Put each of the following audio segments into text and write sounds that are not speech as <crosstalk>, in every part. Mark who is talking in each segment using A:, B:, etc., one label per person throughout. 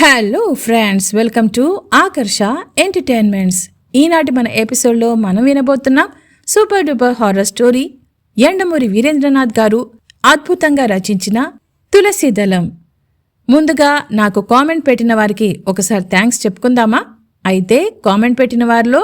A: Hello friends welcome to Akarsha entertainments ఈనాటి మన ఎపిసోడ్లో మనం వినబోతున్నాం super duper horror story Yandamuri Veerendranath garu అద్భుతంగా రచించిన తులసి దళం. ముందుగా నాకు కామెంట్ పెట్టిన వారికి ఒకసారి థ్యాంక్స్ చెప్పుకుందామా? అయితే కామెంట్ పెట్టిన వారిలో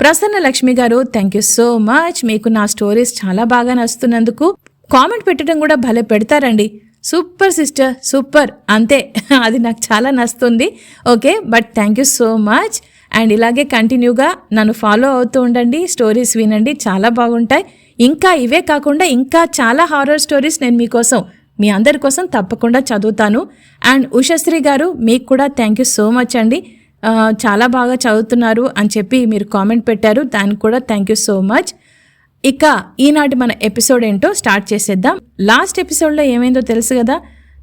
A: ప్రసన్న లక్ష్మి గారు థ్యాంక్ యూ సో మచ్ మీకు నా స్టోరీస్ చాలా బాగా నచ్చుతున్నందుకు కామెంట్ పెట్టడం కూడా భలే పెడతారండి. Super sister super. అంతే. అది నాకు చాలా నచ్చుతుంది. Okay but thank you so much. And ఇలాగే కంటిన్యూగా నన్ను ఫాలో అవుతూ ఉండండి. స్టోరీస్ వినండి. చాలా బాగుంటాయి. ఇంకా ఇవే కాకుండా ఇంకా చాలా హారర్ స్టోరీస్ నేను మీకోసం మీ అందరి కోసం తప్పకుండా చదువుతాను. అండ్ ఉషశ్రీ గారు మీకు కూడా థ్యాంక్ యూ సో మచ్ అండి. చాలా బాగా చదువుతున్నారు అని చెప్పి మీరు కామెంట్ పెట్టారు. దానికి కూడా థ్యాంక్ యూ సో మచ్. ఇక ఈనాటి మన ఎపిసోడ్ ఏంటో స్టార్ట్ చేసేద్దాం. లాస్ట్ ఎపిసోడ్లో ఏమైందో తెలుసు కదా?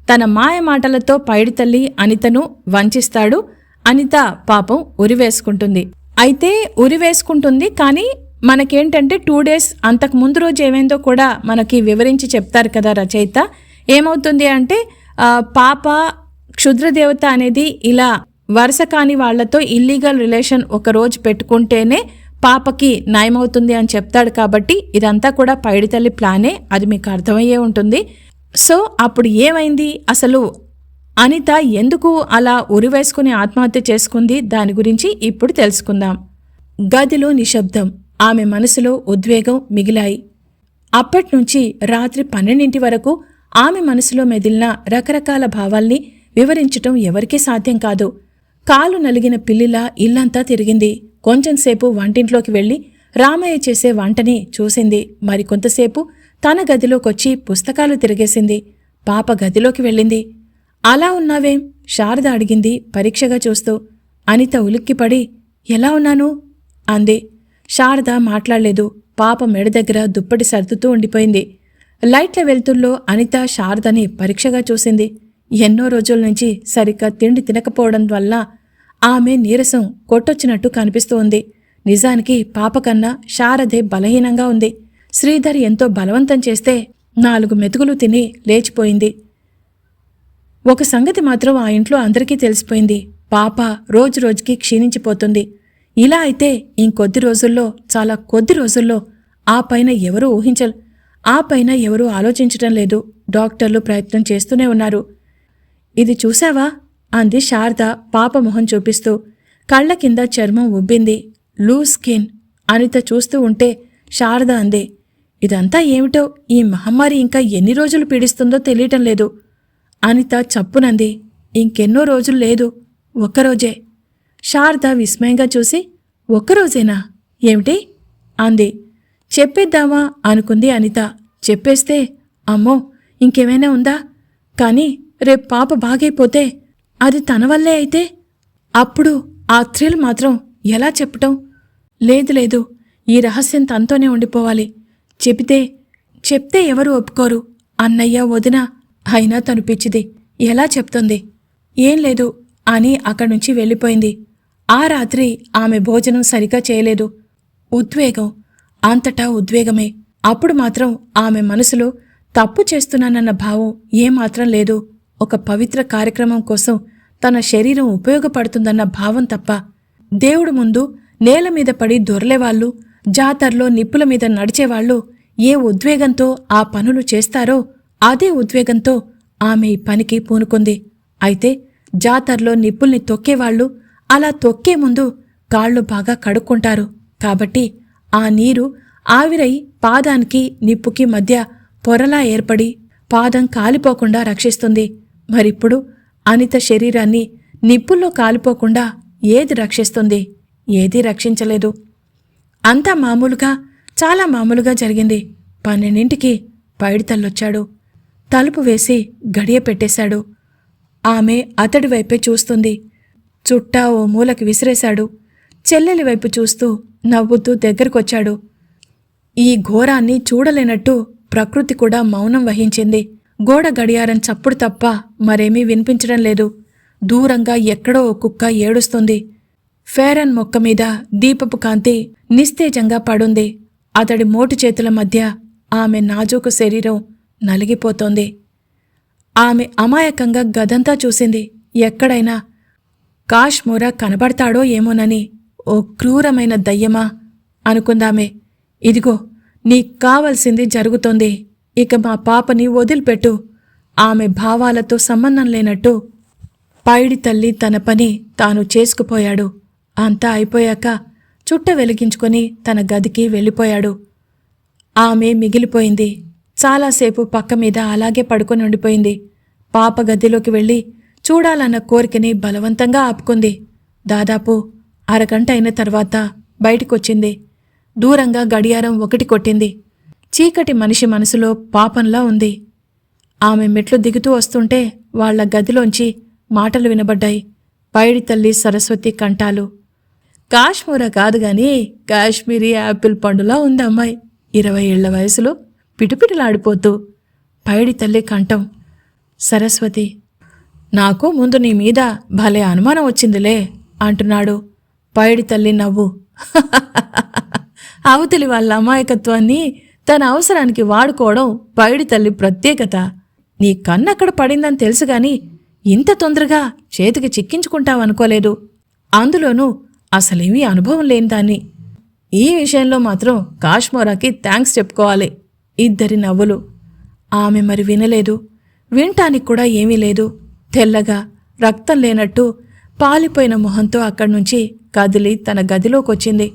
A: తన మాయ మాటలతో పైడి తల్లి అనితను వంచిస్తాడు. అనిత పాపం ఉరివేసుకుంటుంది అయితే ఉరివేసుకుంటుంది కానీ మనకేంటంటే టూ డేస్ అంతకు ముందు రోజు ఏమైందో కూడా మనకి వివరించి చెప్తారు కదా రచయిత. ఏమవుతుంది అంటే పాప క్షుద్రదేవత అనేది ఇలా వరుస కాని వాళ్ళతో ఇల్లీగల్ రిలేషన్ ఒక రోజు పెట్టుకుంటేనే పాపకి నయమవుతుంది అని చెప్తాడు కాబట్టి ఇదంతా కూడా పైడితల్లి ప్లానే అది మీకు అర్థమయ్యే ఉంటుంది. సో అప్పుడు ఏమైంది? అసలు అనిత ఎందుకు అలా ఉరివేసుకుని ఆత్మహత్య చేసుకుంది? దాని గురించి ఇప్పుడు తెలుసుకుందాం. గదిలో నిశ్శబ్దం ఆమె మనసులో ఉద్వేగం మిగిలాయి. అప్పట్నుంచి రాత్రి పన్నెండింటి వరకు ఆమె మనసులో మెదిలిన రకరకాల భావాల్ని వివరించటం ఎవరికీ సాధ్యం కాదు. కాలు నలిగిన పిల్లిలా ఇల్లంతా తిరిగింది. కొంచెంసేపు వంటింట్లోకి వెళ్ళి రామయ్య చేసే వంటని చూసింది. మరికొంతసేపు తన గదిలోకొచ్చి పుస్తకాలు తిరిగేసింది. పాప గదిలోకి వెళ్ళింది. అలా ఉన్నావేం? శారద అడిగింది పరీక్షగా చూస్తూ. అనిత ఉలిక్కిపడి ఎలా ఉన్నాను? అంది. శారద మాట్లాడలేదు. పాప మెడ దగ్గర దుప్పటి సర్దుతూ ఉండిపోయింది. లైట్ల వెలుతుల్లో అనిత శారదని పరీక్షగా చూసింది. ఎన్నో రోజుల నుంచి సరిగ్గా తిండి తినకపోవడం వల్ల ఆమె నీరసం కొట్టొచ్చినట్టు కనిపిస్తూ ఉంది నిజానికి పాప కన్నా శారదే బలహీనంగా ఉంది. శ్రీధర్ ఎంతో బలవంతం చేస్తే నాలుగు మెతుకులు తిని లేచిపోయింది. ఒక సంగతి మాత్రం ఆ ఇంట్లో అందరికీ తెలిసిపోయింది. పాప రోజు రోజుకి క్షీణించిపోతుంది. ఇలా అయితే ఇంకొద్ది రోజుల్లో చాలా కొద్ది రోజుల్లో ఆ పైన ఎవరూ ఊహించరు ఆ పైన ఎవరూ ఆలోచించటం లేదు. డాక్టర్లు ప్రయత్నం చేస్తూనే ఉన్నారు. ఇది చూశావా? అంది శారద పాప మొహం చూపిస్తూ. కళ్ళ కింద చర్మం ఉబ్బింది. Loose skin. అనిత చూస్తూ ఉంటే శారద అంది. ఇదంతా ఏమిటో? ఈ మహమ్మారి ఇంకా ఎన్ని రోజులు పీడిస్తుందో తెలియటం లేదు. అనిత చప్పునంది. ఇంకెన్నో రోజులు లేదు. ఒక్కరోజే. శారద విస్మయంగా చూసి ఒక్కరోజేనా? ఏమిటి? అంది. చెప్పేద్దామా? అనుకుంది అనిత. చెప్పేస్తే అమ్మో ఇంకేమైనా ఉందా? కానీ రేపు పాప బాగైపోతే అది తన వల్లే అయితే? అప్పుడు ఆ థ్రిల్ మాత్రం ఎలా చెప్పటం? లేదు లేదు ఈ రహస్యం తనతోనే ఉండిపోవాలి. చెబితే చెప్తే ఎవరు ఒప్పుకోరు? అన్నయ్య వదిన అయినా తను పిచ్చిది. ఎలా చెప్తుంది? ఏం లేదు అని అక్కడి నుంచి వెళ్ళిపోయింది. ఆ రాత్రి ఆమె భోజనం సరిగా చేయలేదు. ఉద్వేగం అంతటా ఉద్వేగమే. అప్పుడు మాత్రం ఆమె మనసులో తప్పు చేస్తున్నానన్న భావం ఏమాత్రం లేదు. ఒక పవిత్ర కార్యక్రమం కోసం తన శరీరం ఉపయోగపడుతుందన్న భావం తప్ప దేవుడు ముందు నేల మీద పడి దొరలేవాళ్ళు జాతరలో నిప్పుల మీద నడిచేవాళ్ళు ఏ ఉద్వేగంతో ఆ పనులు చేస్తారో అదే ఉద్వేగంతో ఆమె ఈ పనికి పూనుకుంది. అయితే జాతరలో నిప్పుల్ని తొక్కేవాళ్ళు అలా తొక్కే ముందు కాళ్ళు బాగా కడుక్కుంటారు. కాబట్టి ఆ నీరు ఆవిరై పాదానికి నిప్పుకి మధ్య పొరలా ఏర్పడి పాదం కాలిపోకుండా రక్షిస్తుంది. మరిప్పుడు అనిత శరీరాన్ని నిప్పుల్లో కాలిపోకుండా ఏది రక్షిస్తుంది ఏదీ రక్షించలేదు. అంతా మామూలుగా చాలా మామూలుగా జరిగింది. పన్నెండింటికి పైడితల్లొచ్చాడు. తలుపు వేసి గడియ పెట్టేశాడు. ఆమె అతడి వైపే చూస్తుంది. చుట్టా ఓ మూలకి విసిరేశాడు. చెల్లెలి వైపు చూస్తూ నవ్వుతూ దగ్గరకొచ్చాడు. ఈ ఘోరాన్ని చూడలేనట్టు ప్రకృతి కూడా మౌనం వహించింది. గోడ గడియారం చప్పుడు తప్ప మరేమీ వినిపించడం లేదు. దూరంగా ఎక్కడో ఓ కుక్క ఏడుస్తుంది. ఫేరన్ మొక్క మీద దీపపు కాంతి నిస్తేజంగా పడుంది. అతడి మోటు చేతుల మధ్య ఆమె నాజూకు శరీరం నలిగిపోతోంది. ఆమె అమాయకంగా గదంతా చూసింది. ఎక్కడైనా కాశ్మూరా కనబడతాడో ఏమోనని ఓ క్రూరమైన దయ్యమా అనుకుందామే. ఇదిగో నీకు కావలసింది జరుగుతోంది. ఇక మా పాపని వదిలిపెట్టు. ఆమె భావాలతో సంబంధం లేనట్టు పైడి తల్లి తన పని తాను చేసుకుపోయాడు. అంతా అయిపోయాక చుట్ట వెలిగించుకొని తన గదికి వెళ్ళిపోయాడు. ఆమె మిగిలిపోయింది. చాలాసేపు పక్క మీద అలాగే పడుకొని ఉండిపోయింది. పాప గదిలోకి వెళ్ళి చూడాలన్న కోరికని బలవంతంగా ఆపుకుంది. దాదాపు అరగంట అయిన తర్వాత బయటికొచ్చింది. దూరంగా గడియారం ఒకటి కొట్టింది. చీకటి మనిషి మనసులో పాపంలా ఉంది. ఆమె మెట్లు దిగుతూ వస్తుంటే వాళ్ళ గదిలోంచి మాటలు వినబడ్డాయి. పైడి తల్లి సరస్వతి కంఠాలు. కాశ్మీర కాదు గాని కాశ్మీరీ యాపిల్ పండులా ఉంది అమ్మాయి. ఇరవై ఏళ్ళ వయసులో పిటిపిటిలాడిపోతూ పైడి తల్లి కంఠం. సరస్వతి నాకు ముందు నీ మీద భలే అనుమానం వచ్చిందిలే అంటున్నాడు. పైడి తల్లి నవ్వు. <laughs> అవతలి వాళ్ళ అమాయకత్వాన్ని తన అవసరానికి వాడుకోవడం పైడి తల్లి ప్రత్యేకత. నీ కన్నక్కడ పడిందని తెలుసు గాని ఇంత తొందరగా చేతికి చిక్కించుకుంటావనుకోలేదు. అందులోనూ అసలేమీ అనుభవం లేని దాన్ని. ఈ విషయంలో మాత్రం కాశ్మోరాకి థ్యాంక్స్ చెప్పుకోవాలి. ఇద్దరి నవ్వులు. ఆమె మరి వినలేదు. వినటానికి కూడా ఏమీ లేదు. తెల్లగా రక్తం లేనట్టు పాలిపోయిన మొహంతో అక్కడి నుంచి కదిలి తన గదిలోకొచ్చింది.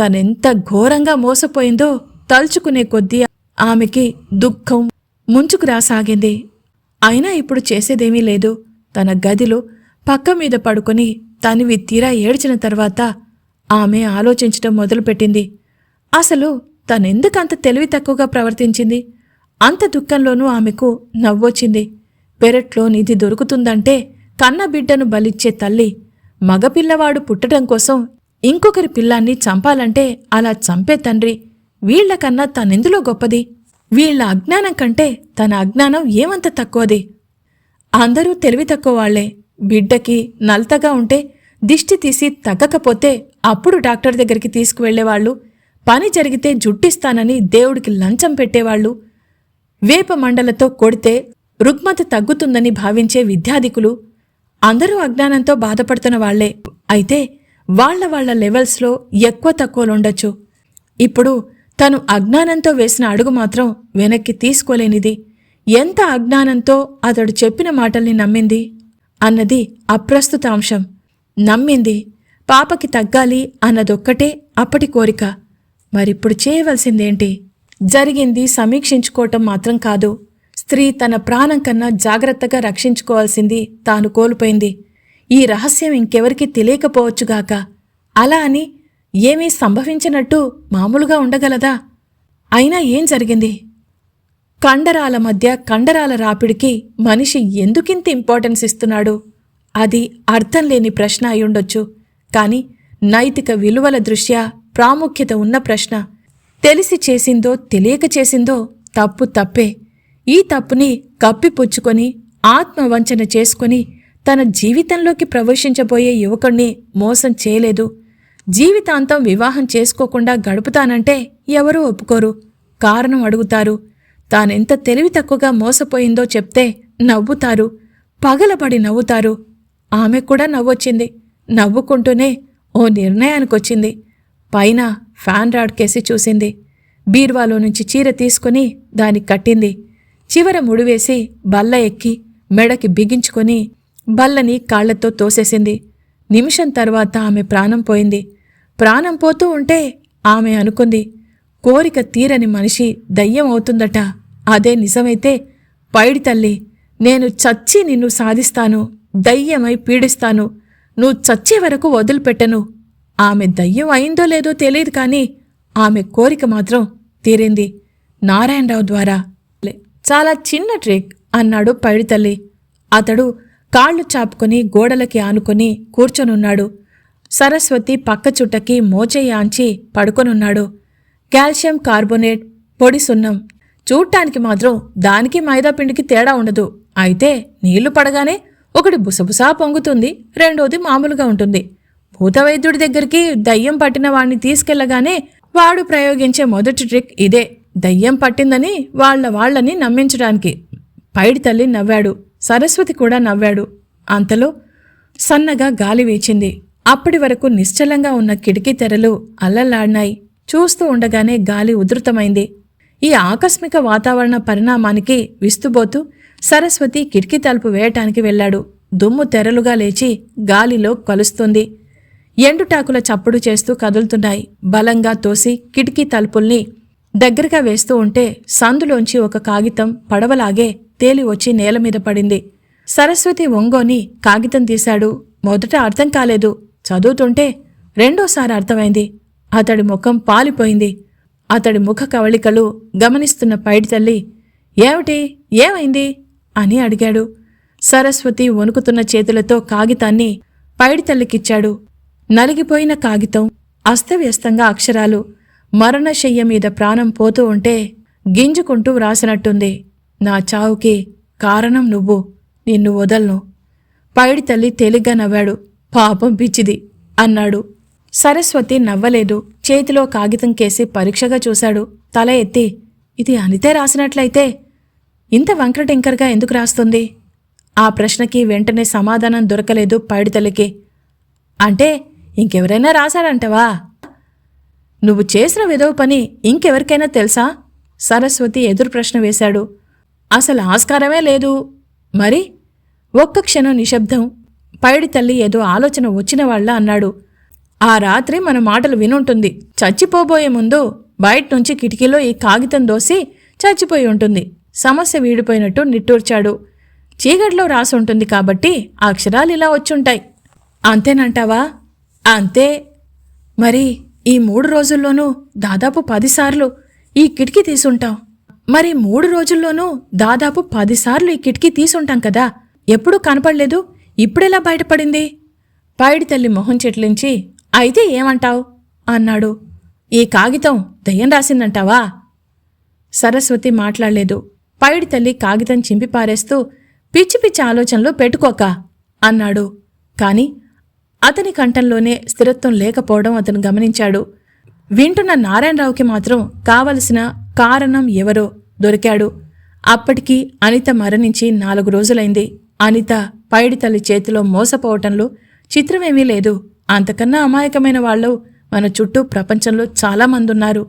A: తనెంత ఘోరంగా మోసపోయిందో తలుచుకునే కొద్దీ ఆమెకి దుఃఖం ముంచుకు రాసాగింది. అయినా ఇప్పుడు చేసేదేమీ లేదు. తన గదిలో పక్క మీద పడుకొని తనివి తీరా ఏడ్చిన తర్వాత ఆమె ఆలోచించటం మొదలుపెట్టింది. అసలు తనెందుకంత తెలివి తక్కువగా ప్రవర్తించింది? అంత దుఃఖంలోనూ ఆమెకు నవ్వొచ్చింది. పెరట్లో నిధి దొరుకుతుందంటే కన్న బిడ్డను బలిచ్చే తల్లి మగపిల్లవాడు పుట్టడం కోసం ఇంకొకరి పిల్లాన్ని చంపాలంటే అలా చంపే తండ్రి వీళ్ళకన్నా తనెందులో గొప్పది? వీళ్ళ అజ్ఞానం కంటే తన అజ్ఞానం ఏమంత తక్కువది? అందరూ తెలివి తక్కువ వాళ్ళే బిడ్డకి నల్తగా ఉంటే దిష్టి తీసి తగ్గకపోతే అప్పుడు డాక్టర్ దగ్గరికి తీసుకువెళ్ళేవాళ్ళు పని జరిగితే జుట్టిస్తానని దేవుడికి లంచం పెట్టేవాళ్ళు. వేప మండలతో కొడితే రుగ్మత తగ్గుతుందని భావించే విద్యాధికులు. అందరూ అజ్ఞానంతో బాధపడుతున్న వాళ్ళే. అయితే వాళ్ళ వాళ్ళ లెవెల్స్లో ఎక్కువ తక్కువలుండొచ్చు. ఇప్పుడు తను అజ్ఞానంతో వేసిన అడుగు మాత్రం వెనక్కి తీసుకోలేనిది. ఎంత అజ్ఞానంతో అతడు చెప్పిన మాటల్ని నమ్మింది? అన్నది అప్రస్తుత అంశం. నమ్మింది. పాపకి తగ్గాలి అన్నదొక్కటే అప్పటి కోరిక. మరిప్పుడు చేయవలసిందేంటి? జరిగింది సమీక్షించుకోవటం మాత్రం కాదు. స్త్రీ తన ప్రాణం కన్నా జాగ్రత్తగా రక్షించుకోవాల్సింది తాను కోల్పోయింది. ఈ రహస్యం ఇంకెవరికీ తెలియకపోవచ్చుగాక. అలా అని ఏమీ సంభవించినట్టు మామూలుగా ఉండగలదా? అయినా ఏం జరిగింది? కండరాల మధ్య కండరాల రాపిడికి మనిషి ఎందుకింత ఇంపార్టెన్స్ ఇస్తున్నాడు? అది అర్థం లేని ప్రశ్న అయ్యుండొచ్చు కాని నైతిక విలువల దృష్ట్యా ప్రాముఖ్యత ఉన్న ప్రశ్న. తెలిసి చేసిందో తెలియక చేసిందో తప్పు తప్పే. ఈ తప్పుని కప్పిపుచ్చుకొని ఆత్మవంచన చేసుకొని తన జీవితంలోకి ప్రవేశించబోయే యువకుణ్ణి మోసం చేయలేదు. జీవితాంతం వివాహం చేసుకోకుండా గడుపుతానంటే ఎవరూ ఒప్పుకోరు. కారణం అడుగుతారు. తానెంత తెలివి తక్కువగా మోసపోయిందో చెప్తే నవ్వుతారు. పగలబడి నవ్వుతారు. ఆమె కూడా నవ్వొచ్చింది. నవ్వుకుంటూనే ఓ నిర్ణయానికొచ్చింది. పైన ఫ్యాన్ రాడ్ కేసి చూసింది. బీర్వాలో నుంచి చీర తీసుకుని దానికి కట్టింది. చివర ముడివేసి బల్ల ఎక్కి మెడకి బిగించుకొని బల్లని కాళ్ళతో తోసేసింది. నిమిషం తర్వాత ఆమె ప్రాణం పోయింది. ప్రాణం పోతూ ఉంటే ఆమె అనుకుంది కోరిక తీరని మనిషి దయ్యం అవుతుందట. అదే నిజమైతే పైడి తల్లి నేను చచ్చి నిన్ను సాధిస్తాను దయ్యమై పీడిస్తాను. నువ్వు చచ్చే వరకు వదిలిపెట్టను. ఆమె దయ్యం అయిందో లేదో తెలియదు కానీ ఆమె కోరిక మాత్రం తీరింది. నారాయణరావు ద్వారా. చాలా చిన్న ట్రిక్ అన్నాడు పైడితల్లి అతడు కాళ్ళు చాపుకొని గోడలకి ఆనుకొని కూర్చొనున్నాడు. సరస్వతి పక్క చుట్టకి మోచేయాంచి పడుకొనున్నాడు. కాల్షియం కార్బోనేట్ పొడి సున్నం. చూడటానికి మాత్రం దానికి మైదాపిండికి తేడా ఉండదు. అయితే నీళ్ళు పడగానే ఒకటి బుసబుసా పొంగుతుంది. రెండోది మామూలుగా ఉంటుంది. భూతవైద్యుడి దగ్గరికి దయ్యం పట్టిన వాణ్ణి తీసుకెళ్ళగానే వాడు ప్రయోగించే మొదటి ట్రిక్ ఇదే. దయ్యం పట్టిందని వాళ్ళ వాళ్ళని నమ్మించడానికి. పైడి తల్లి నవ్వాడు. సరస్వతి కూడా నవ్వాడు. అంతలో సన్నగా గాలి వీచింది. అప్పటి వరకు నిశ్చలంగా ఉన్న కిటికీ తెరలు అల్లల్లాడినాయి. చూస్తూ ఉండగానే గాలి ఉధృతమైంది. ఈ ఆకస్మిక వాతావరణ పరిణామానికి విస్తుబోతూ సరస్వతి కిటికీ తలుపు వేయటానికి వెళ్ళాడు. దుమ్ము తెరలుగా లేచి గాలిలో కలుస్తుంది. ఎండుటాకుల చప్పుడు చేస్తూ కదులుతున్నాయి. బలంగా తోసి కిటికీ తలుపుల్ని దగ్గరగా వేస్తూ ఉంటే సందులోంచి ఒక కాగితం పడవలాగే తేలి వచ్చి నేల మీద పడింది. సరస్వతి ఒంగోని కాగితం తీశాడు. మొదట అర్థం కాలేదు. చదువుతుంటే రెండోసారి అర్థమైంది. అతడి ముఖం పాలిపోయింది. అతడి ముఖ కవళికలు గమనిస్తున్న పైడి తల్లి ఏమిటి? ఏమైంది? అని అడిగాడు. సరస్వతి వణుకుతున్న చేతులతో కాగితాన్ని పైడి తల్లికిచ్చాడు. నలిగిపోయిన కాగితం అస్తవ్యస్తంగా అక్షరాలు మరణశయ్య మీద ప్రాణం పోతూ ఉంటే గింజుకుంటూ వ్రాసినట్టుంది. నా చావుకి కారణం నువ్వు నిన్ను వదలను. పైడి తల్లి తేలిగ్గా నవ్వాడు. పాపం పిచ్చిది అన్నాడు. సరస్వతి నవ్వలేదు. చేతిలో కాగితం కేసి పరీక్షగా చూశాడు. తల ఎత్తి ఇది అనితే రాసినట్లయితే ఇంత వంకరటింకర్గా ఎందుకు రాస్తుంది? ఆ ప్రశ్నకి వెంటనే సమాధానం దొరకలేదు పైడితల్లికి అంటే ఇంకెవరైనా రాశాడంటవా నువ్వు చేసిన విధవ పని ఇంకెవరికైనా తెలుసా? సరస్వతి ఎదురు ప్రశ్న వేశాడు. అసలు ఆస్కారమే లేదు. మరి? ఒక్క క్షణం నిశ్శబ్దం. పైడి తల్లి ఏదో ఆలోచన వచ్చిన వాళ్ళ అన్నాడు. ఆ రాత్రి మన మాటలు వినుంటుంది. చచ్చిపోబోయే ముందు బయట నుంచి కిటికీలో ఈ కాగితం దోసి చచ్చిపోయి ఉంటుంది. సమస్య వీడిపోయినట్టు నిట్టూర్చాడు. చీకట్లో రాసి ఉంటుంది కాబట్టి అక్షరాలు ఇలా వచ్చుంటాయి. అంతేనంటావా? అంతే. మరి ఈ మూడు రోజుల్లోనూ దాదాపు పదిసార్లు ఈ కిటికీ తీసుంటాం. మరి మూడు రోజుల్లోనూ దాదాపు పదిసార్లు ఈ కిటికీ తీసుంటాం కదా. ఎప్పుడూ కనపడలేదు. ఇప్పుడెలా బయటపడింది? పైడి తల్లి మొహం చెట్లించి అయితే ఏమంటావ్? అన్నాడు. ఈ కాగితం దయ్యం రాసిందంటావా? సరస్వతి మాట్లాడలేదు. పైడి తల్లి కాగితం చింపి పారేస్తూ పిచ్చి పిచ్చి ఆలోచనలు పెట్టుకోక అన్నాడు. కాని అతని కంఠంలోనే స్థిరత్వం లేకపోవడం అతను గమనించాడు. వింటున్న నారాయణరావుకి మాత్రం కావలసిన కారణం ఎవరో దొరికాడు. అప్పటికి అనిత మరణించి నాలుగు రోజులైంది. అనిత పైడి తల్లి చేతిలో మోసపోవటంలో చిత్రమేమీ లేదు. అంతకన్నా అమాయకమైన వాళ్ళు మన చుట్టూ ప్రపంచంలో చాలామంది ఉన్నారు.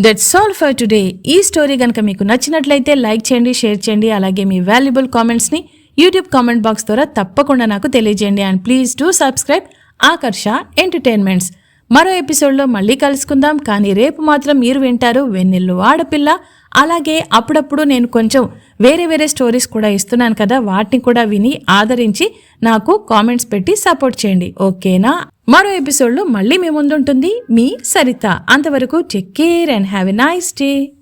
A: దట్స్ ఆల్ ఫర్ టుడే ఈ స్టోరీ కనుక మీకు నచ్చినట్లయితే లైక్ చేయండి షేర్ చేయండి అలాగే మీ వాల్యుబుల్ కామెంట్స్ని యూట్యూబ్ కామెంట్ బాక్స్ ద్వారా తప్పకుండా నాకు తెలియజేయండి. And please do subscribe Akarsha entertainments మరో ఎపిసోడ్లో మళ్ళీ కలుసుకుందాం. కానీ రేపు మాత్రం మీరు వింటారు వెన్నెల్లు ఆడపిల్ల. అలాగే అప్పుడప్పుడు నేను కొంచెం వేరే వేరే స్టోరీస్ కూడా ఇస్తున్నాను కదా వాటిని కూడా విని ఆదరించి నాకు కామెంట్స్ పెట్టి సపోర్ట్ చేయండి. ఓకేనా? మరో ఎపిసోడ్లో మళ్ళీ మీ ముందుంటుంది మీ సరిత. అంతవరకు take care and have a nice day.